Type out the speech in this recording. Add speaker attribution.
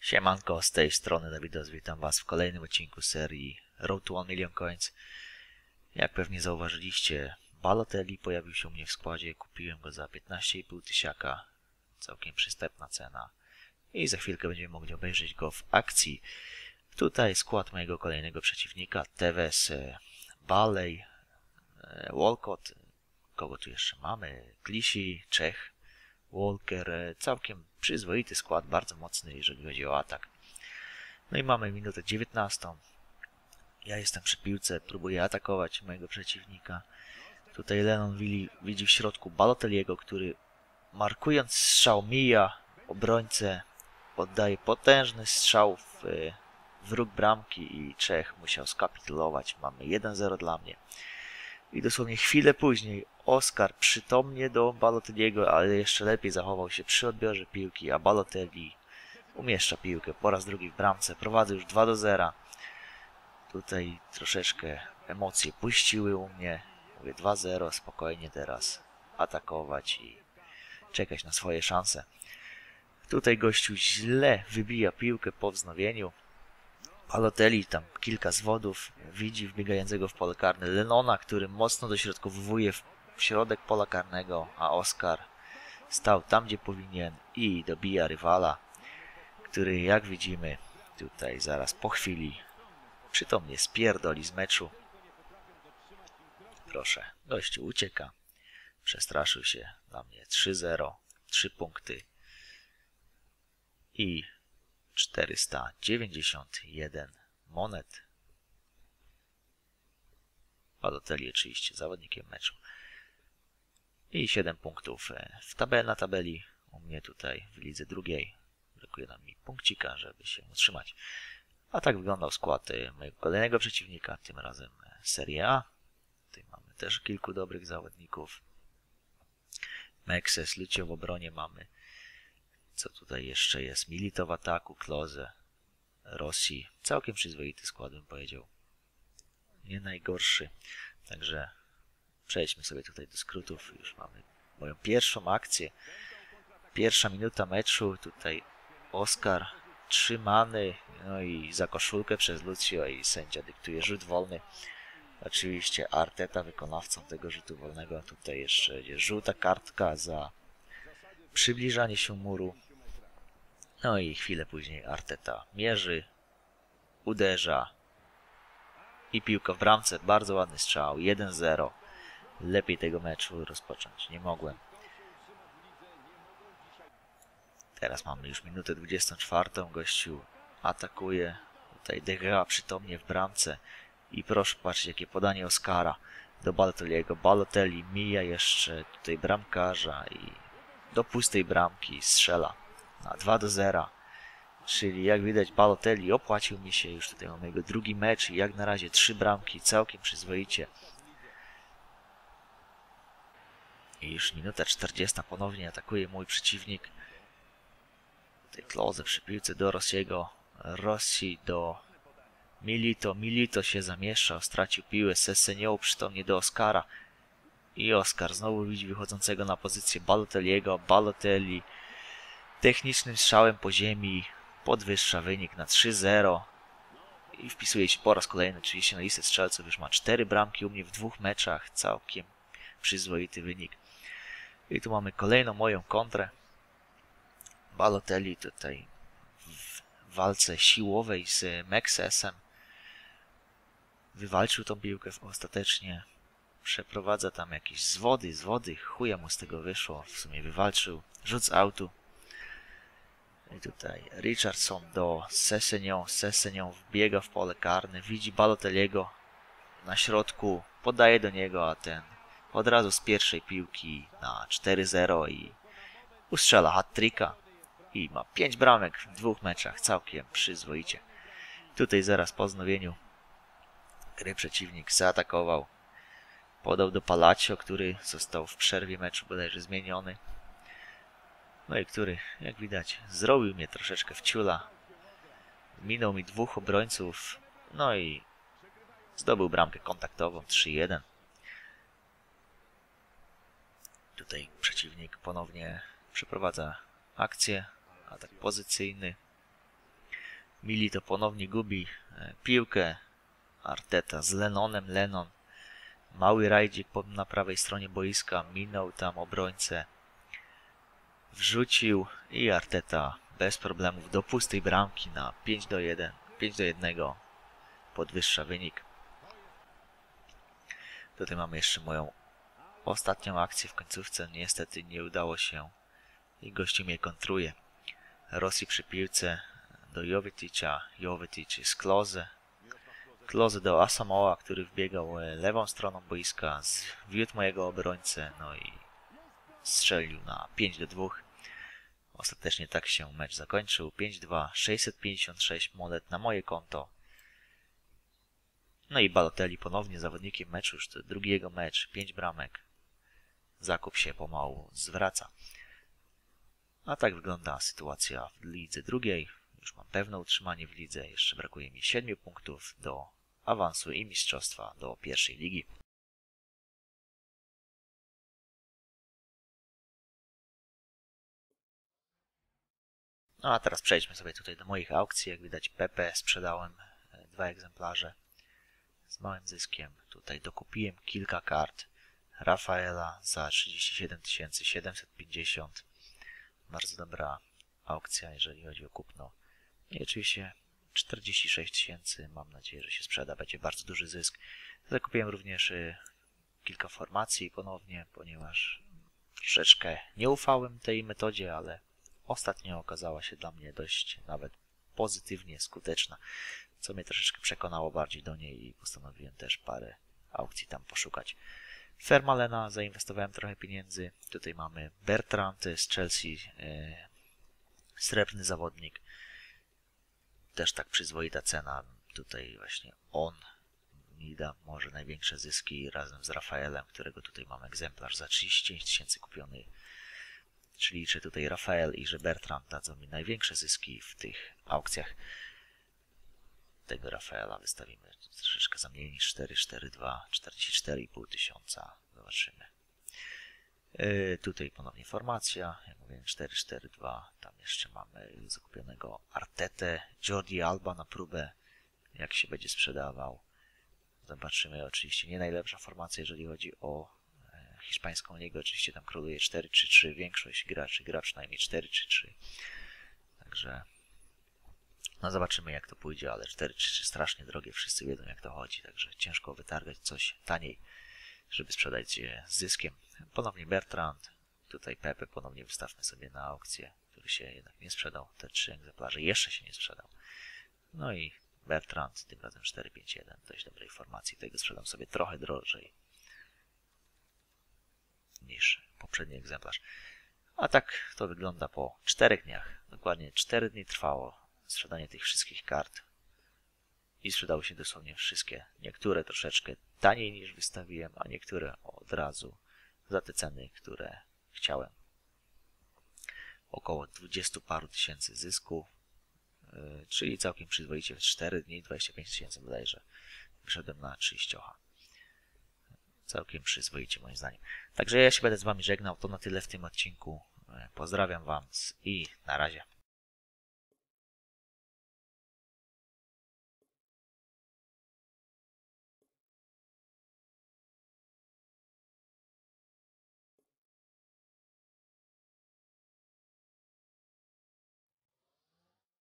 Speaker 1: Siemanko, z tej strony Dawidos, witam Was w kolejnym odcinku serii Road to 1 Million Coins. Jak pewnie zauważyliście, Balotelli pojawił się u mnie w składzie, kupiłem go za 15,5 tysiaka, całkiem przystępna cena. I za chwilkę będziemy mogli obejrzeć go w akcji. Tutaj skład mojego kolejnego przeciwnika, Tevez, e, Balej, e, Walcott, kogo tu jeszcze mamy, Klisi, Czech, Walker, e, całkiem przyzwoity skład, bardzo mocny, jeżeli chodzi o atak. No i mamy minutę 19. Ja jestem przy piłce, próbuję atakować mojego przeciwnika. Tutaj Lennon widzi, w środku Balotelliego, który markując strzał mija obrońcę, oddaje potężny strzał w e, wróg bramki i Czech musiał skapitulować. Mamy 1-0 dla mnie. I dosłownie chwilę później Oscar przytomnie do Balotelliego, ale jeszcze lepiej zachował się przy odbiorze piłki, a Balotelli umieszcza piłkę po raz drugi w bramce. Prowadzę już 2 do 0. Tutaj troszeczkę emocje puściły u mnie. Mówię 2-0, spokojnie teraz atakować i czekać na swoje szanse. Tutaj gościu źle wybija piłkę po wznowieniu. Balotelli tam kilka zwodów, widzi wbiegającego w pole karne Lenona, który mocno dośrodkowuje w środek pola karnego, a Oscar stał tam, gdzie powinien i dobija rywala, który jak widzimy tutaj zaraz po chwili przytomnie spierdoli z meczu. Proszę, gościu ucieka. Przestraszył się dla mnie 3-0, 3 punkty i 491 monet. Balotelli oczywiście zawodnikiem meczu. I 7 punktów w tabel na tabeli. U mnie tutaj w lidze drugiej. Brakuje nam mi punkcika, żeby się utrzymać. A tak wyglądał skład mojego kolejnego przeciwnika, tym razem Serie A. Tutaj mamy też kilku dobrych zawodników. Mexes, Lucio w obronie mamy. Co tutaj jeszcze jest? Milito w ataku, Kloze, Rossi. Całkiem przyzwoity skład bym powiedział. Nie najgorszy. Także przejdźmy sobie tutaj do skrótów. Już mamy moją pierwszą akcję. Pierwsza minuta meczu. Tutaj Oscar trzymany. No i za koszulkę przez Lucio i sędzia dyktuje rzut wolny. Oczywiście Arteta wykonawcą tego rzutu wolnego. Tutaj jeszcze jest żółta kartka za przybliżanie się muru. No i chwilę później Arteta mierzy, uderza i piłka w bramce. Bardzo ładny strzał. 1-0. Lepiej tego meczu rozpocząć nie mogłem. Teraz mamy już minutę 24. Gościu atakuje. Tutaj De Gea przytomnie w bramce. I proszę patrzeć, jakie podanie Oscara do Balotelliego. Balotelli mija jeszcze tutaj bramkarza i do pustej bramki strzela na 2 do 0. Czyli jak widać Balotelli opłacił mi się już tutaj mamy jego drugi mecz i jak na razie trzy bramki całkiem przyzwoicie. I już minuta 40 ponownie atakuje mój przeciwnik. Tutaj Klose przy piłce do Rossiego. Rossi do Milito. Milito się zamieszał, stracił piłę. Sessenio przytomnie do Oscara. I Oscar znowu widzi wychodzącego na pozycję Balotelliego. Balotelli technicznym strzałem po ziemi podwyższa wynik na 3-0 i wpisuje się po raz kolejny oczywiście na listę strzelców. Już ma 4 bramki u mnie w dwóch meczach. Całkiem przyzwoity wynik. I tu mamy kolejną moją kontrę. Balotelli tutaj w walce siłowej z Mexesem wywalczył tą piłkę ostatecznie. Przeprowadza tam jakieś zwody, zwody. Chuja mu z tego wyszło. W sumie wywalczył. Rzut z autu. I tutaj Richardson do Sesenion. Sesenion wbiega w pole karne. Widzi Balotelliego na środku. Podaje do niego, a ten od razu z pierwszej piłki na 4-0 i ustrzela hat-tricka. I ma 5 bramek w dwóch meczach. Całkiem przyzwoicie. Tutaj zaraz po znowieniu gry przeciwnik zaatakował. Podał do Palacio, który został w przerwie meczu bodajże zmieniony. No i który, jak widać, zrobił mnie troszeczkę w ciula. Minął mi dwóch obrońców. No i zdobył bramkę kontaktową 3-1. Tutaj przeciwnik ponownie przeprowadza akcję. Atak pozycyjny. Mili to ponownie gubi e, piłkę. Arteta z Lenonem. Lenon. Mały rajdzik na prawej stronie boiska. Minął tam obrońcę. Wrzucił i Arteta bez problemów do pustej bramki na 5 do 1. 5 do 1 podwyższa wynik. Tutaj mamy jeszcze moją ostatnią akcję w końcówce. Niestety nie udało się i gościu mnie kontruje. Rosji przy piłce do Joveticza, Jovetic z Kloze. Kloze do Asamoa, który wbiegał e, lewą stroną boiska, zwiódł mojego obrońcę, no i strzelił na 5 do 2. Ostatecznie tak się mecz zakończył. 5-2, 656 monet na moje konto. No i Balotelli ponownie zawodnikiem meczu, już to drugi jego mecz, 5 bramek. Zakup się pomału zwraca. A tak wygląda sytuacja w lidze drugiej. Już mam pewne utrzymanie w lidze. Jeszcze brakuje mi 7 punktów do awansu i mistrzostwa do pierwszej ligi. No a teraz przejdźmy sobie tutaj do moich aukcji. Jak widać Pepe sprzedałem e, dwa egzemplarze z małym zyskiem. Tutaj dokupiłem kilka kart Rafaela za 37 750. Bardzo dobra aukcja, jeżeli chodzi o kupno. I oczywiście 46 tysięcy. Mam nadzieję, że się sprzeda. Będzie bardzo duży zysk. Zakupiłem również y, kilka formacji ponownie, ponieważ troszeczkę nie ufałem tej metodzie, ale ostatnio okazała się dla mnie dość nawet pozytywnie skuteczna, co mnie troszeczkę przekonało bardziej do niej i postanowiłem też parę aukcji tam poszukać. Fermalena zainwestowałem trochę pieniędzy. Tutaj mamy Bertrand z Chelsea, e, srebrny zawodnik. Też tak przyzwoita cena. Tutaj właśnie on mi da może największe zyski razem z Rafaelem, którego tutaj mam egzemplarz za 35 tysięcy kupiony. Czyli liczę tutaj Rafael i że Bertrand dadzą mi największe zyski w tych aukcjach. Tego Rafaela wystawimy troszeczkę za mniej niż 4, 4, 2, 44,5 tysiąca. Zobaczymy. Yy, tutaj ponownie formacja, jak mówiłem 4, 4, 2. Tam jeszcze mamy zakupionego Artetę, Jordi Alba na próbę, jak się będzie sprzedawał. Zobaczymy. Oczywiście nie najlepsza formacja, jeżeli chodzi o e, hiszpańską ligę. Oczywiście tam króluje 4-3-3. Większość graczy gra przynajmniej 4-3-3. Także no zobaczymy jak to pójdzie, ale 4-3 strasznie drogie, wszyscy wiedzą jak to chodzi, także ciężko wytargać coś taniej, żeby sprzedać je z zyskiem. Ponownie Bertrand, tutaj Pepe ponownie wystawmy sobie na aukcję, który się jednak nie sprzedał, te trzy egzemplarze jeszcze się nie sprzedał. No i Bertrand, tym razem 4-5-1, dość dobrej formacji, tego sprzedam sobie trochę drożej niż poprzedni egzemplarz. A tak to wygląda po czterech dniach. Dokładnie 4 dni trwało sprzedanie tych wszystkich kart. I sprzedały się dosłownie wszystkie. Niektóre troszeczkę taniej niż wystawiłem, a niektóre od razu za te ceny, które chciałem. Około 20 paru tysięcy zysku, yy, czyli całkiem przyzwoicie w 4 dni 25 tysięcy bodajże. Wyszedłem na 30. Całkiem przyzwoicie moim zdaniem. Także ja się będę z Wami żegnał. To na tyle w tym odcinku. Pozdrawiam Wam i na razie.